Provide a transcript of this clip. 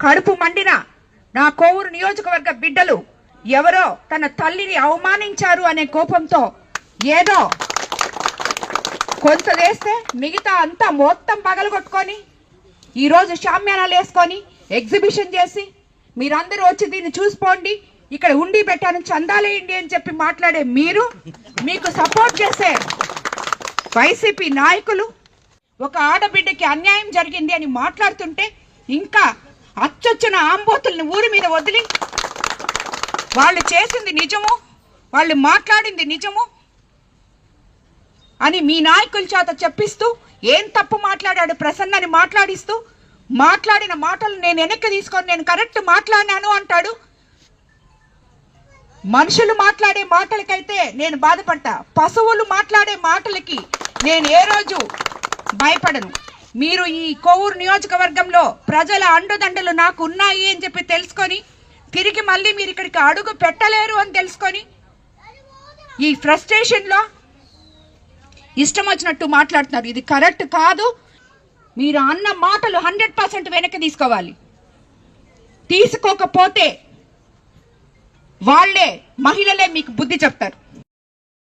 కడుపు మండిన నా కోవూరు నియోజకవర్గ బిడ్డలు ఎవరో తన తల్లిని అవమానించారు అనే కోపంతో ఏదో కొంత వేస్తే మిగతా అంతా మొత్తం పగలగొట్టుకొని ఈరోజు షామ్యానాలు వేసుకొని ఎగ్జిబిషన్ చేసి మీరందరూ వచ్చి దీన్ని చూసుకోండి ఇక్కడ ఉండి పెట్టాను చందాలేయండి అని చెప్పి మాట్లాడే మీరు మీకు సపోర్ట్ చేసే వైసీపీ నాయకులు ఒక ఆడబిడ్డకి అన్యాయం జరిగింది అని మాట్లాడుతుంటే ఇంకా అచ్చొచ్చిన ఆంబోతుల్ని ఊరి మీద వదిలి వాళ్ళు చేసింది నిజము వాళ్ళు మాట్లాడింది నిజము అని మీ నాయకుల చేత చెప్పిస్తూ ఏం తప్పు మాట్లాడాడు ప్రసన్నని మాట్లాడిస్తూ మాట్లాడిన మాటలు నేను వెనక్కి తీసుకొని నేను కరెక్ట్ మాట్లాడినాను అంటాడు. మనుషులు మాట్లాడే మాటలకైతే నేను బాధపడతా పశువులు మాట్లాడే మాటలకి నేను ఏ రోజు భయపడను. మీరు ఈ కోవూరు నియోజకవర్గంలో ప్రజల అండుదండలు నాకు ఉన్నాయి అని చెప్పి తెలుసుకొని తిరిగి మళ్ళీ మీరు ఇక్కడికి అడుగు పెట్టలేరు అని తెలుసుకొని ఈ ఫ్రస్ట్రేషన్లో ఇష్టం వచ్చినట్టు మాట్లాడుతున్నారు. ఇది కరెక్ట్ కాదు. మీరు అన్న మాటలు హండ్రెడ్ పర్సెంట్ వెనక్కి తీసుకోవాలి. తీసుకోకపోతే వాళ్ళే మహిళలే మీకు బుద్ధి చెప్తారు.